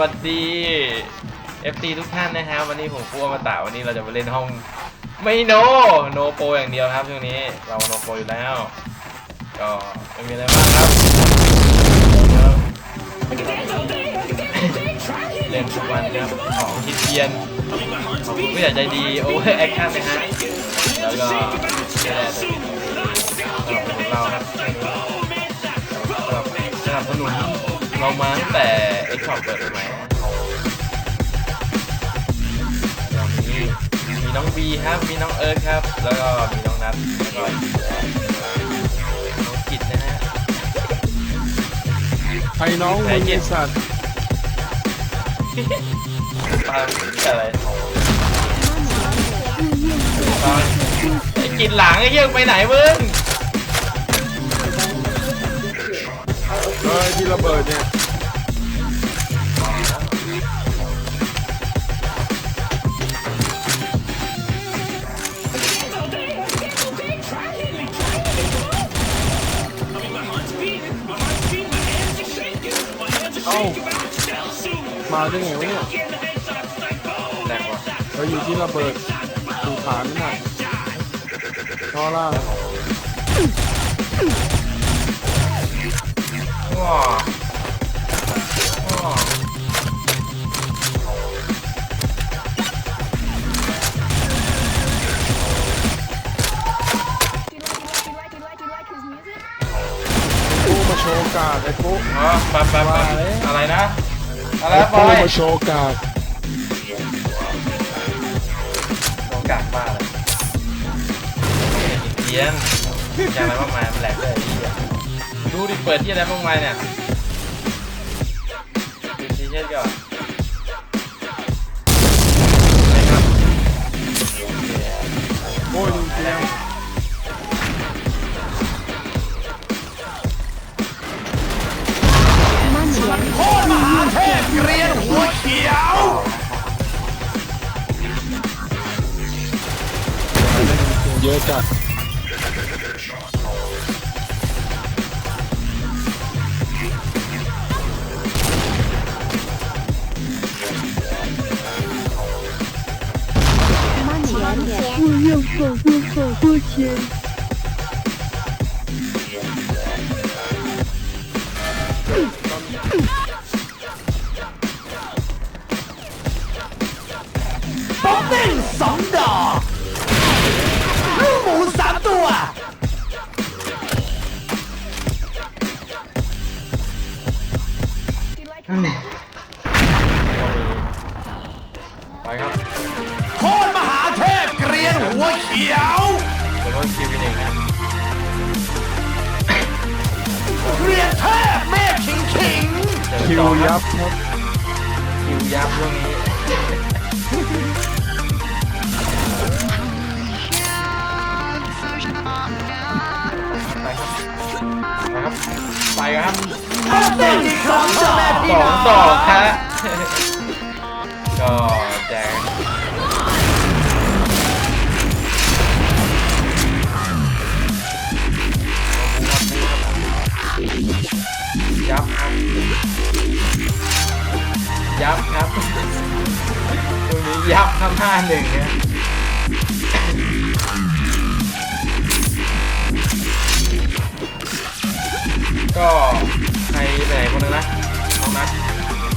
วัสดี FT ทุกท่านนะครับ วันนี้ผมฟูอมตะวันนี้เราจะมาเล่นห้องไม่โนโนโปรอย่างเดียวครับช่วงนี้เราโนโปรอยู่แล้ว ก็ไม่มีอะไรมากครับ เล่นทุกวันครับของคิดเพียนขอบคุณผู้ใหญ่ใจดีโอเวอร์แอคชั่นนะฮะแล้วก็นี่แหละสำหรับของเราครับสำหรับสนับสนุน เรามาตั้งแต่เอ็กช็อปเปิดใหม่ๆมีมีน้องบีครับ มีน้องเอิร์ธครับ แล้วก็มีน้องนัทแล้วก็น้องกิจนะฮะไอ้น้องมึงไอ้สัตว์ปาล์มอะไรปาล์มไอ้กินหลังไอ้เหี้ยไปไหนมึง เฮ้ยที่ระเบิดเนี่ย มาได้ไงวะเนี่ยแรงว่ะเราอยู่ที่ระเบิดอยู่ฐานนั่นน่ะท่อล่างว้าว้าโอ้มาโชว์การ์ดไอ้ปุ๊อ๋อปาล์มปาล์มปาล์มอะไรนะ อะไรไอ้นะบอปุ๊ยมาโชว์การ์ดโดนกักบ้าเลยเพี้ยนอย่างไรมากมายมันแหลกเลยไอ้เหี้ยดูดิเปิดที่อะไรมากมายเนี่ย 妈，你为什么要少花好多钱？ ไปครับโคตรมหาเทพเกรียนหัวเขียวเดี๋ยวว่าคิวกันเองนะเกรียนเทพเมฆขิงขิงเจอคิวต่อคยัรับบครับคิวยับช่วงนี้ ครับ ไปครับป๊อกเด้งอีกสองดอกแม่พี่สอน้องดอกฮะก็แจกยับครับยับครับตรงนี้ยับครับห้าหนึ่งเนี่ย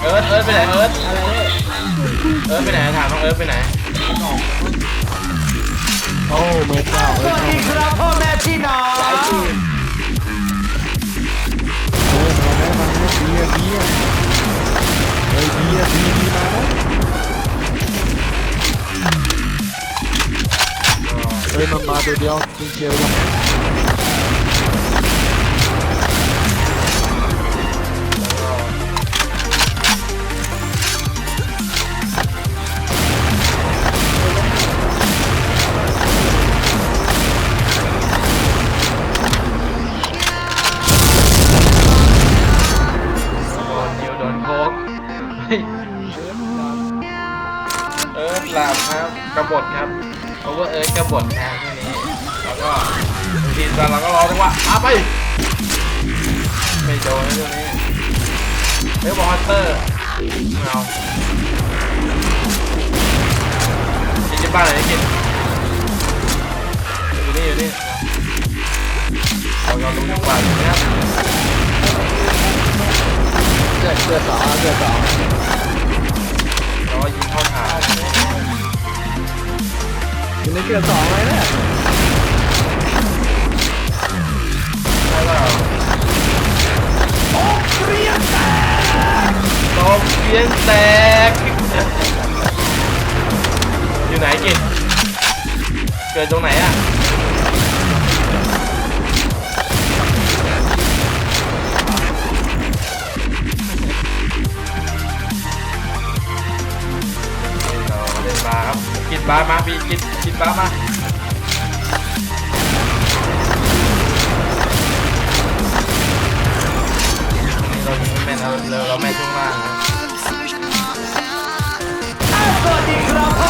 เอิร์ธเอิร์ธไปไหนเอิร์ธอะไรเอิร์ธไปไหนถามน้องเอิร์ธไปไหนโอ้เมตาสเฮ้ยวัสดีครับพ่อแม่พี่น้องเฮ้ยมาแล้วมาแล้วเบียร์เบียร์เฮ้ยเบียร์บีบีมาแล้วเฮ้ยมันมาตัวเดียวจริงเชียวยัง เอิร์ธหลับครับกระบดครับเพราะว่าเอิร์ธกระบดนะที่นี้แล้วก็ทีมเราก็รอจังหวะมาไปไม่โดนนะตรงนี้เฮ้ยบอลฮันเตอร์ไม่เอากินที่บ้านไหนกินอยู่นี่อยู่นี่เราเรารู้ดีกว่านะครับเกิดเกิดสองเกิดสอง อยู่ในเกิดสองเลยเนี่ยใช่เปล่าเรียนแต่ตบเพียนแตก อยู่ไหนกินเกิดตรงไหนอะ กินบามาพี่กินกินบามาเราไม่แม่นเราเราเราแม่ชุ่มมากนะสวัสดีครับ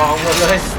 ออก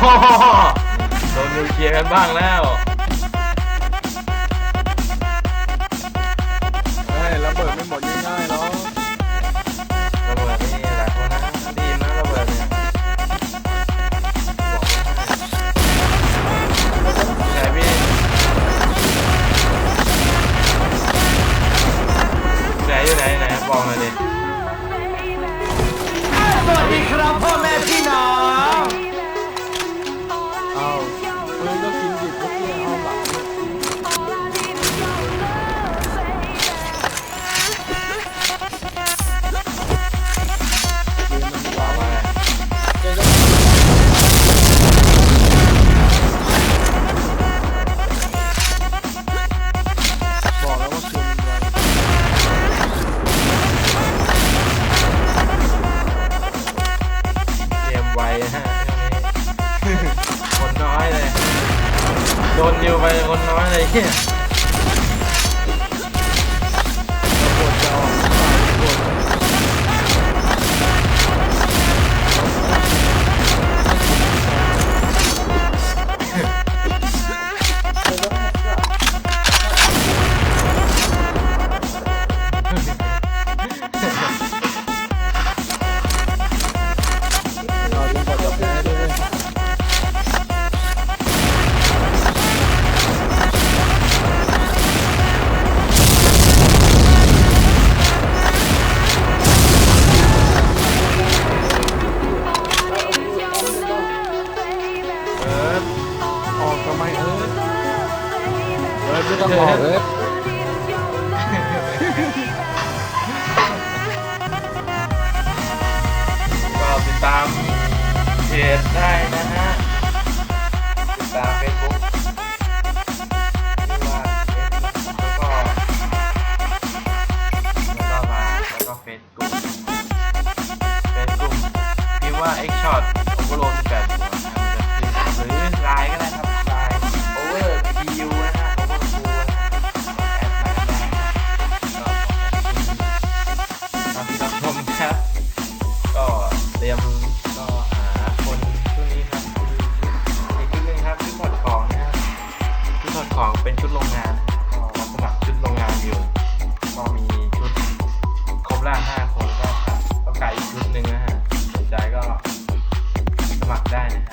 โดนนิวเคลียร์กันบ้างแล้วเฮ้ระเบิดไม่หมดง่ายๆหรอกระเบิดนี่หลายคนนะดีนะระเบิดเนี่ยบอกไหนพี่ไหนอยู่ไหนไหนบอกหน่อยดิ นะฮะคนน้อยเลย โดนดิวไปคนน้อยเลย เพจได้นะ ของเป็นชุดโรงงานรัสมัครชุดโรงงานอยู่ ก็มีชุดครบร่างห้าคนก็ขาดก็ไกลอีกชุดหนึ่งนะฮะสนใจก็สมัครได้นะ